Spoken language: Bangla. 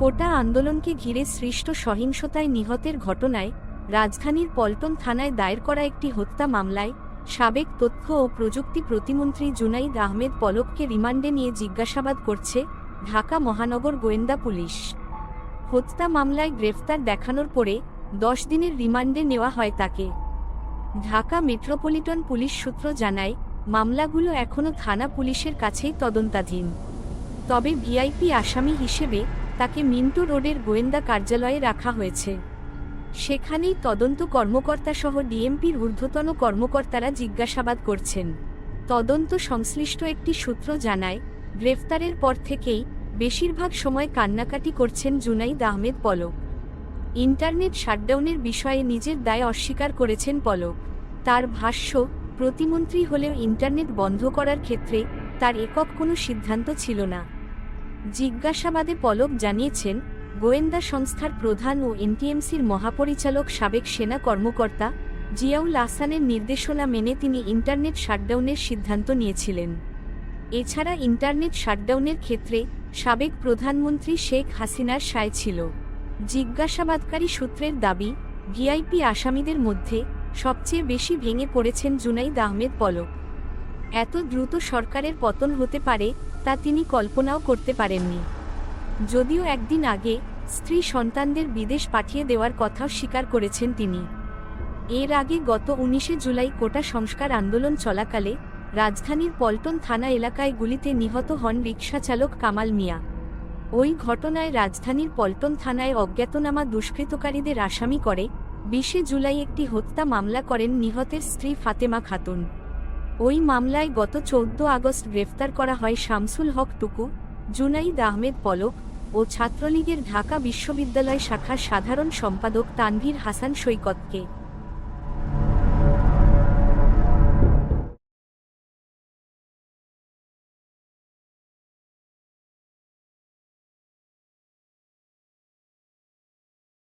কোটা আন্দোলনকে ঘিরে সৃষ্ট সহিংসতায় নিহতের ঘটনায় রাজধানীর পল্টন থানায় দায়ের করা একটি হত্যা মামলায় সাবেক তথ্য ও প্রযুক্তি প্রতিমন্ত্রী জুনাইদ আহমেদ পলককে রিমান্ডে নিয়ে জিজ্ঞাসাবাদ করছে ঢাকা মহানগর গোয়েন্দা পুলিশ। হত্যা মামলায় গ্রেফতার দেখানোর পরে দশ দিনের রিমান্ডে নেওয়া হয় তাকে। ঢাকা মেট্রোপলিটন পুলিশ সূত্র জানায়, মামলাগুলো এখনও থানা পুলিশের কাছেই তদন্তাধীন। তবে ভিআইপি আসামি হিসেবে তাকে মিন্টু রোডের গোয়েন্দা কার্যালয়ে রাখা হয়েছে। সেখানেই তদন্ত কর্মকর্তা সহ ডিএমপির ঊর্ধ্বতন কর্মকর্তারা জিজ্ঞাসাবাদ করছেন। তদন্ত সংশ্লিষ্ট একটি সূত্র জানায়, গ্রেফতারের পর থেকেই বেশিরভাগ সময় কান্নাকাটি করছেন জুনাইদ আহমেদ পলক। ইন্টারনেট শাটডাউনের বিষয়ে নিজের দায় অস্বীকার করেছেন পলক। তার ভাষ্য, প্রতিমন্ত্রী হলেও ইন্টারনেট বন্ধ করার ক্ষেত্রে তার একক কোনো সিদ্ধান্ত ছিল না। জিজ্ঞাসাবাদে পলক জানিয়েছেন, গোয়েন্দা সংস্থার প্রধান ও এনটিএমসির মহাপরিচালক সাবেক সেনা কর্মকর্তা জিয়াউল আহসানের নির্দেশনা মেনে তিনি ইন্টারনেট শাটডাউনের সিদ্ধান্ত নিয়েছিলেন। এছাড়া ইন্টারনেট শাটডাউনের ক্ষেত্রে সাবেক প্রধানমন্ত্রী শেখ হাসিনার সায় ছিল। জিজ্ঞাসাবাদকারী সূত্রের দাবি, ভিআইপি আসামিদের মধ্যে সবচেয়ে বেশি ভেঙে পড়েছেন জুনাইদ আহমেদ পলক। এত দ্রুত সরকারের পতন হতে পারে তা তিনি কল্পনাও করতে পারেননি। যদিও একদিন আগে স্ত্রী সন্তানদের বিদেশ পাঠিয়ে দেওয়ার কথাও স্বীকার করেছেন তিনি। এর আগে গত উনিশে জুলাই কোটা সংস্কার আন্দোলন চলাকালে রাজধানীর পল্টন থানা এলাকায় গুলিতে নিহত হন রিকশা চালক কামাল মিয়া। ওই ঘটনায় রাজধানীর পল্টন থানায় অজ্ঞাতনামা দুষ্কৃতকারীদের আসামি করে বিশে জুলাই একটি হত্যা মামলা করেন নিহতের স্ত্রী ফাতেমা খাতুন। ওই মামলায় গত চৌদ্দ আগস্ট গ্রেফতার করা হয় শামসুল হক টুকু, জুনাইদ আহমেদ পলক ও ছাত্রলীগের ঢাকা বিশ্ববিদ্যালয় শাখার সাধারণ সম্পাদক তানভীর হাসান সৈকতকে।